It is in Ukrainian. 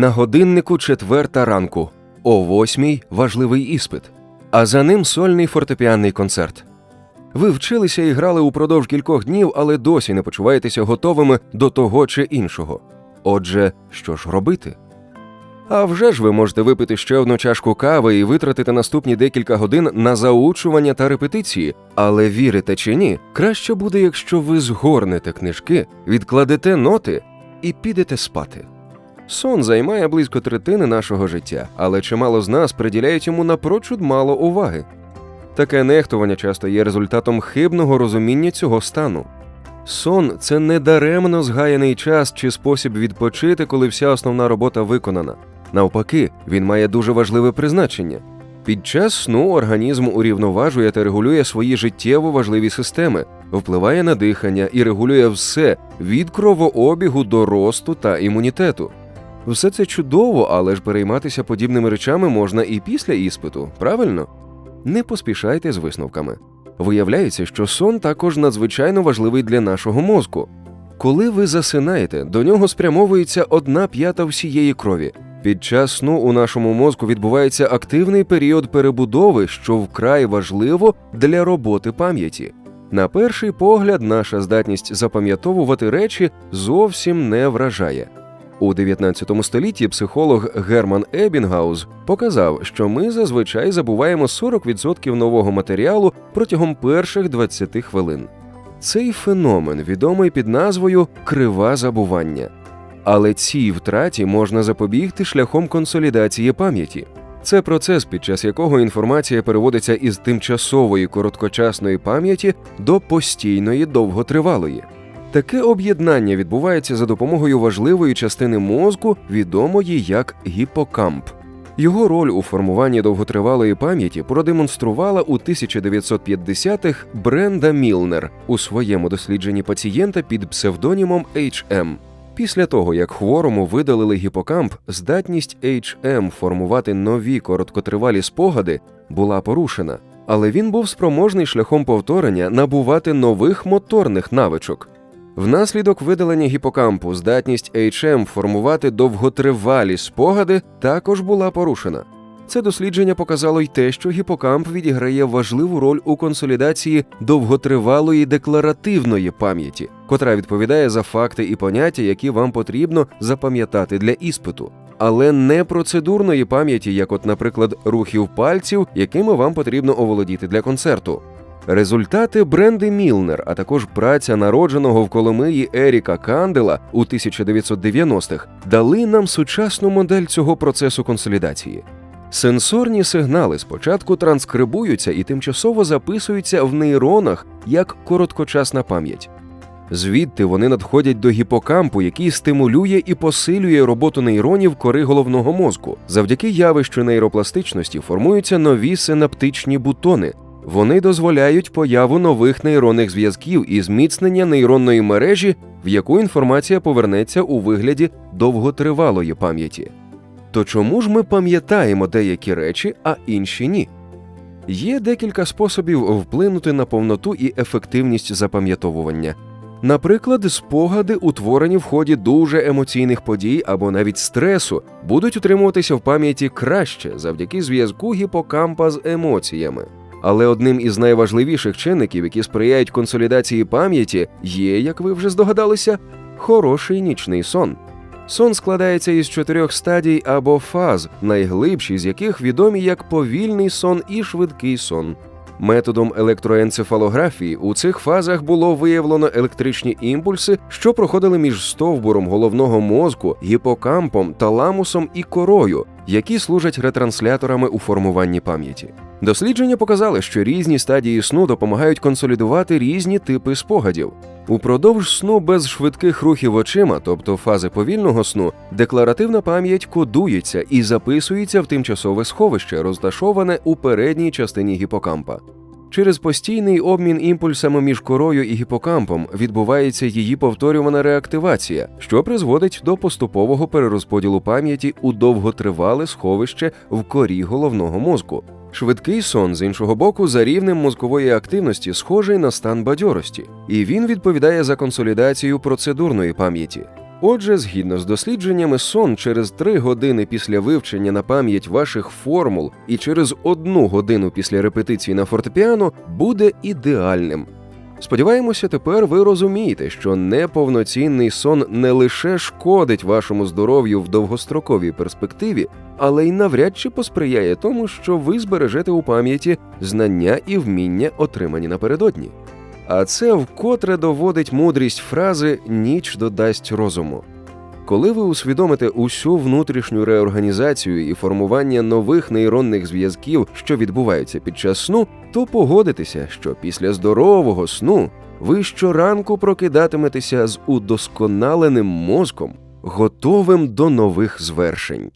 На годиннику четверта ранку, о восьмій важливий іспит, а за ним сольний фортепіанний концерт. Ви вчилися і грали упродовж кількох днів, але досі не почуваєтеся готовими до того чи іншого. Отже, що ж робити? А вже ж ви можете випити ще одну чашку кави і витратити наступні декілька годин на заучування та репетиції. Але вірите чи ні, краще буде, якщо ви згорнете книжки, відкладете ноти і підете спати. Сон займає близько третини нашого життя, але чимало з нас приділяють йому напрочуд мало уваги. Таке нехтування часто є результатом хибного розуміння цього стану. Сон це не даремно згаяний час чи спосіб відпочити, коли вся основна робота виконана. Навпаки, він має дуже важливе призначення. Під час сну організм урівноважує та регулює свої життєво важливі системи, впливає на дихання і регулює все від кровообігу до росту та імунітету. Все це чудово, але ж перейматися подібними речами можна і після іспиту, правильно? Не поспішайте з висновками. Виявляється, що сон також надзвичайно важливий для нашого мозку. Коли ви засинаєте, до нього спрямовується одна п'ята всієї крові. Під час сну у нашому мозку відбувається активний період перебудови, що вкрай важливо для роботи пам'яті. На перший погляд, наша здатність запам'ятовувати речі зовсім не вражає. У 19 столітті психолог Герман Ебінгаус показав, що ми зазвичай забуваємо 40% нового матеріалу протягом перших 20 хвилин. Цей феномен відомий під назвою крива забування. Але цій втраті можна запобігти шляхом консолідації пам'яті. Це процес, під час якого інформація переводиться із тимчасової короткочасної пам'яті до постійної довготривалої. Таке об'єднання відбувається за допомогою важливої частини мозку, відомої як гіпокамп. Його роль у формуванні довготривалої пам'яті продемонструвала у 1950-х Бренда Мілнер у своєму дослідженні пацієнта під псевдонімом HM. Після того, як хворому видалили гіпокамп, здатність HM формувати нові короткотривалі спогади була порушена, але він був спроможний шляхом повторення набувати нових моторних навичок. Внаслідок видалення гіпокампу здатність HM формувати довготривалі спогади також була порушена. Це дослідження показало й те, що гіпокамп відіграє важливу роль у консолідації довготривалої декларативної пам'яті, котра відповідає за факти і поняття, які вам потрібно запам'ятати для іспиту, але не процедурної пам'яті, як, от, наприклад, рухів пальців, якими вам потрібно оволодіти для концерту. Результати Бренди Мілнер, а також праця народженого в Коломиї Еріка Кандела у 1990-х дали нам сучасну модель цього процесу консолідації. Сенсорні сигнали спочатку транскрибуються і тимчасово записуються в нейронах як короткочасна пам'ять. Звідти вони надходять до гіпокампу, який стимулює і посилює роботу нейронів кори головного мозку. Завдяки явищу нейропластичності формуються нові синаптичні бутони. Вони дозволяють появу нових нейронних зв'язків і зміцнення нейронної мережі, в яку інформація повернеться у вигляді довготривалої пам'яті. То чому ж ми пам'ятаємо деякі речі, а інші ні? Є декілька способів вплинути на повноту і ефективність запам'ятовування. Наприклад, спогади, утворені в ході дуже емоційних подій або навіть стресу, будуть утримуватися в пам'яті краще завдяки зв'язку гіпокампа з емоціями. Але одним із найважливіших чинників, які сприяють консолідації пам'яті, є, як ви вже здогадалися, хороший нічний сон. Сон складається із чотирьох стадій або фаз, найглибші з яких відомі як повільний сон і швидкий сон. Методом електроенцефалографії у цих фазах було виявлено електричні імпульси, що проходили між стовбуром головного мозку, гіпокампом, таламусом і корою, які служать ретрансляторами у формуванні пам'яті. Дослідження показали, що різні стадії сну допомагають консолідувати різні типи спогадів. Упродовж сну без швидких рухів очима, тобто фази повільного сну, декларативна пам'ять кодується і записується в тимчасове сховище, розташоване у передній частині гіпокампа. Через постійний обмін імпульсами між корою і гіпокампом відбувається її повторювана реактивація, що призводить до поступового перерозподілу пам'яті у довготривале сховище в корі головного мозку. Швидкий сон, з іншого боку, за рівнем мозкової активності схожий на стан бадьорості, і він відповідає за консолідацію процедурної пам'яті. Отже, згідно з дослідженнями, сон через 3 години після вивчення на пам'ять ваших формул і через одну годину після репетиції на фортепіано буде ідеальним. Сподіваємося, тепер ви розумієте, що неповноцінний сон не лише шкодить вашому здоров'ю в довгостроковій перспективі, але й навряд чи посприяє тому, що ви збережете у пам'яті знання і вміння, отримані напередодні. А це вкотре доводить мудрість фрази ніч додасть розуму. Коли ви усвідомите усю внутрішню реорганізацію і формування нових нейронних зв'язків, що відбуваються під час сну, то погодитеся, що після здорового сну ви щоранку прокидатиметеся з удосконаленим мозком, готовим до нових звершень.